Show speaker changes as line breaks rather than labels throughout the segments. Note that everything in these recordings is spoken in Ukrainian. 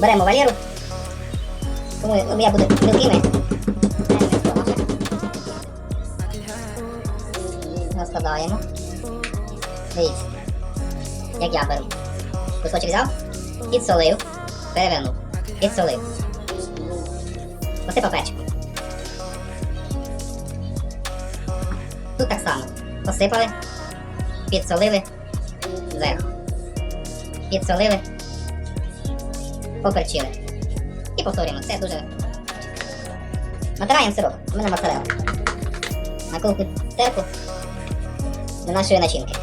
Беремо валеру. Тому я буду мілкими. Розкладаємо. Дивіться. Як я беру. Кусочок взяв, підсолив, перевернув, підсолив. Посипав перчиком. Тут так само. Посипали, підсолили зверху. Підсолили, поперчили. І повторюємо. Це дуже. Натираємо сироп. У мене. На колку терку до нашої начинки.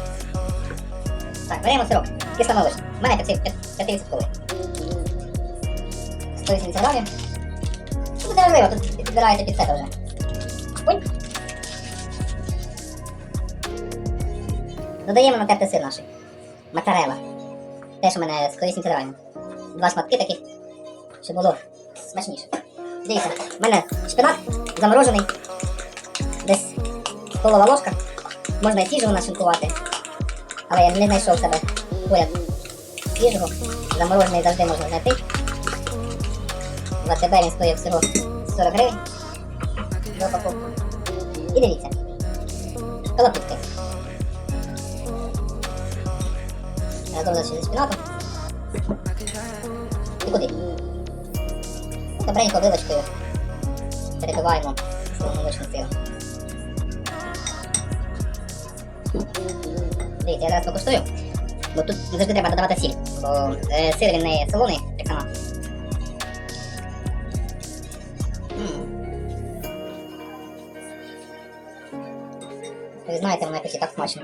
Так, беремо сироп. Кисломолочний. У мене 5%. 180 грамів. Це важливо, тут підбираєте під себе вже. Чпунь. Додаємо натертий сир наш. Моцарелла. Теж у мене з 180 грамів. Два шматки таких, щоб було смачніше. Дивіться, в мене шпинат заморожений. Десь столова ложка. Можна і свіжого нашинкувати. Але я не знайшов себе поряд свіжого. Заморожений завжди можна знайти. В він стоїть всього 40 гривень. За. І дивіться. Колотутки. Разом зі шпинатом. І куди? Добренько вилочкою перебиваємо молочним сиром. Дивіться, я зараз покуштую, бо тут завжди треба додавати сіль, бо е, сир він не солоний, як сама. Ви знаєте, воно якось і так смачно.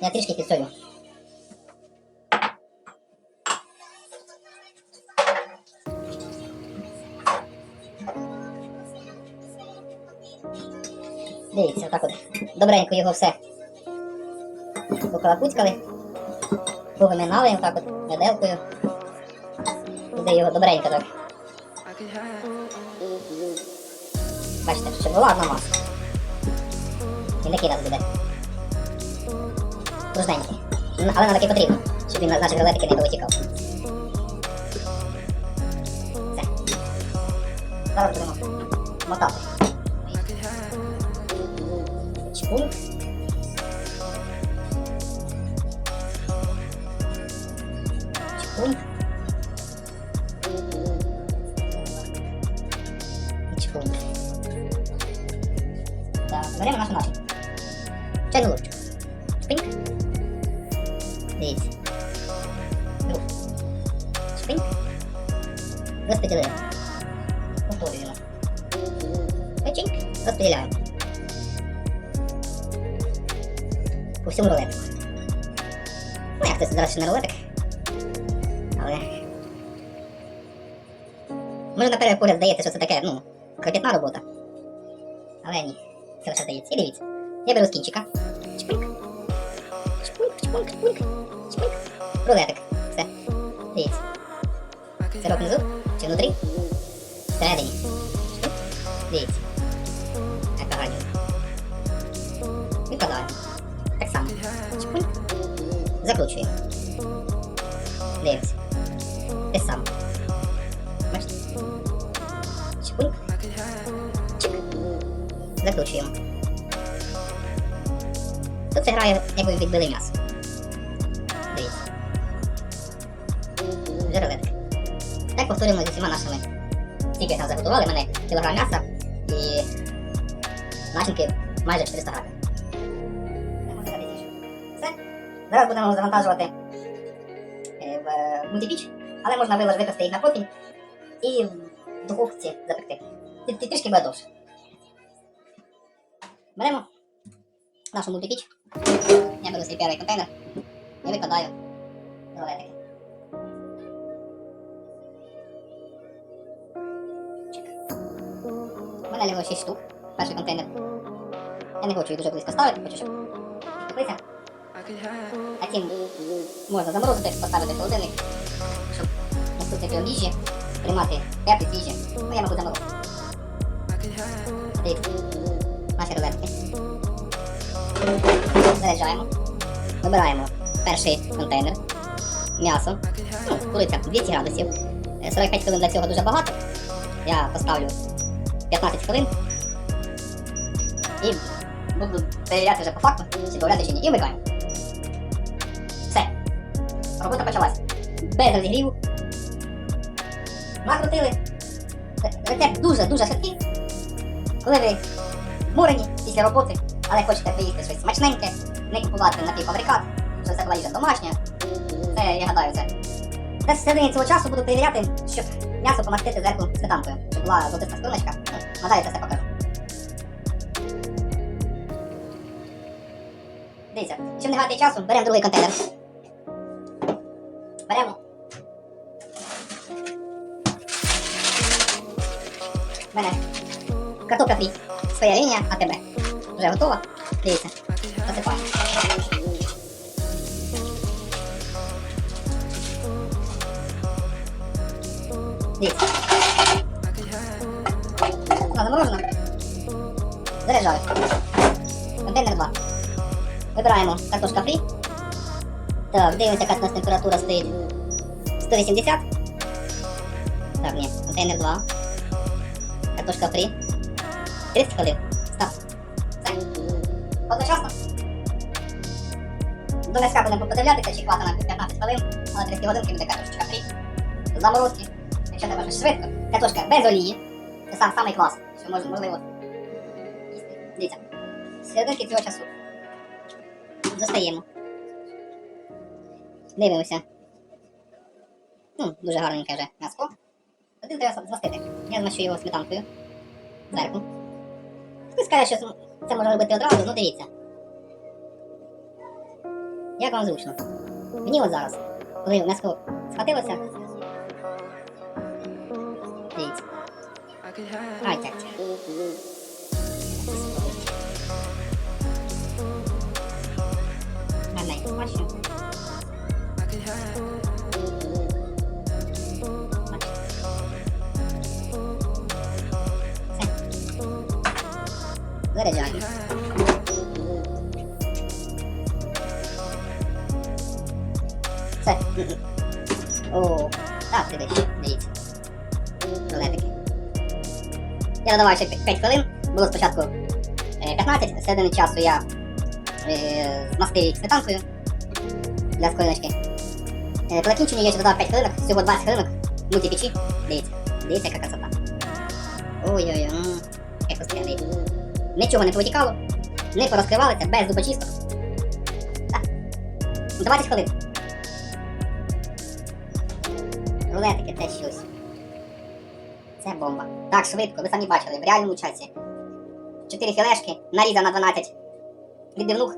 Я трішки підсолю. Дивіться, отак от. Добренько його все покалапуцькали, повиминали отак от меделкою. Туди його добренько так. Бачите, щоб була одна маса. Він такий у буде. Кружненький. Але нам таки потрібно, щоб він наші наших рулетики не повитікав. Все. Зараз будемо мотати. Чпунь. Чпунь. Дивіться. Друг. Шпиньк. Розподілили. Повторюємо. Печеньк. Розподіляємо. По всьому рулетику. Ну, як це зараз ще не рулетик. Але. Може на перший погляд здається, що це таке, ну, кропітна робота. Але ні. Це лише здається. І дивіться. Я беру з кінчика. Чпиньк. Чпуньк, чпуньк, чпуньк, чпуньк. Рулетик. Все. Дивіться. Сироп внизу чи внутрі? Всередині. Дивіться. Так само. Чпуньк. Закручуємо. Дивимося. Те саме. Бачите? Чпуньк. Чик. Закручуємо. Тут це грає, якби відбили м'ясо. Вже. Так повторюємо зі всіма нашими. Стільки там заготували, мене кілограм м'яса і начинки майже 400 грамів. Все. Зараз будемо завантажувати в мультипіч, але можна викласти їх на потім і в духовці запекти. Трішки буде довше. Беремо нашу мультипіч. Я беру свій перший контейнер і викладаю рулетики. Мене 6 штук. Перший контейнер. Я не хочу їх дуже близько ставити, хочу, щоб теплиця. А ті можна заморозити, поставити в холодильник, щоб наступний прийом їжі приймати теплі свіжі. Ну, я, мабуть, заморозив. Дивіться, наші рулетки. Заряджаємо. Вибираємо перший контейнер. М'ясо. Ну, куриця 200 градусів. Е, 45 хвилин для цього дуже багато. Я поставлю 15 хвилин. І буду перевіряти вже по факту, чи догляти чи ні. І вмикаємо. Все. Робота почалась. Без розігріву. Накрутили. Ре- Рецепт дуже-дуже швидкий. Коли ви вморені після роботи, але хочете поїсти щось смачненьке, не купувати напівфабрикат, що все була їжа домашня. Це я гадаю це. В середині цього часу буду перевіряти, щоб м'ясо помастити зверху сметанкою, щоб була золотиста скориночка. Ну, Надалі це все покажу. Дивіться, щоб не гати часу, беремо другий контейнер. Беремо. В Мене картопля фрі. Своя лінія АТБ. Вже готова. Дивіться. Засипаємо. Дивіться. Заряджаю. Контейнер 2. Вибираємо картошка фрі. Так, дивимося, яка у нас температура стоїть. 180. Так, ні, контейнер 2. Картошка фрі. 30 хвилин. Став. Все. Одночасно. До м'яска будемо подивлятися, чи на 15 хвилин, але 30 годинки буде картошечка фрі. Заморозки. Якщо треба швидко. Картошка без олії. Це сам самий клас, що можливо. Дивіться. З цього часу. Достаємо. Дивимося. Ну, дуже гарненьке вже м'яско. Один треба змастити. Я змащу його сметанкою. Зверху. Хтось скаже, що це можна робити одразу, ну дивіться. Як вам зручно? Мені от зараз, коли м'яско схватилося. Дивіться. Ай, так. Я додавав ще 5 хвилин. Було спочатку е, 15, середини часу я е, змастив їх сметанкою для скориночки. По закінченню я ще додав 5 хвилинок, всього 20 хвилинок в мультипечі. Дивіться, дивіться, яка красота. Ой-ой-ой, як розкрив. Нічого не повитікало, не порозкривалися, без зубочисток. Так. 20 хвилин. Рулетики це щось. Це бомба. Так, швидко, ви самі бачили, в реальному часі. 4 філешки, нарізав на 12 відбивнух.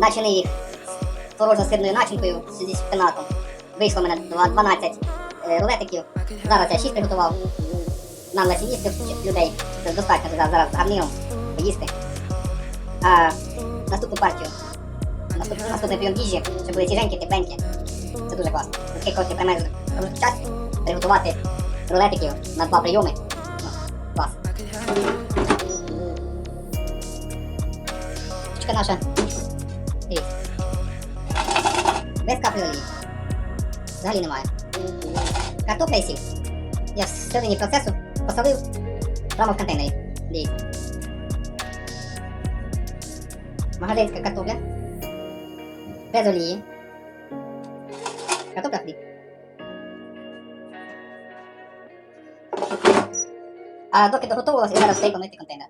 Начини їх з творожно-сирною начинкою зі шпинатом. Вийшло мене 12 е, рулетиків. Зараз я 6 приготував. Нам на сім'ї людей. Це достатньо зараз, зараз з поїсти. А наступну партію. Наступ, наступний прийом їжі, щоб були свіженькі, тепленькі. Це дуже класно. Наскільки от я. Час приготувати рулетиків на два прийоми. Ну, клас. Штучка наша. Дивіться. Без каплі олії. Взагалі немає. Картопля і сіль. Я в середині процесу посолив прямо в контейнері. Дивіться. Магазинська картопля. Без олії. Картопля фрі. А доки доготовилось, я зараз стейком мити контейнер.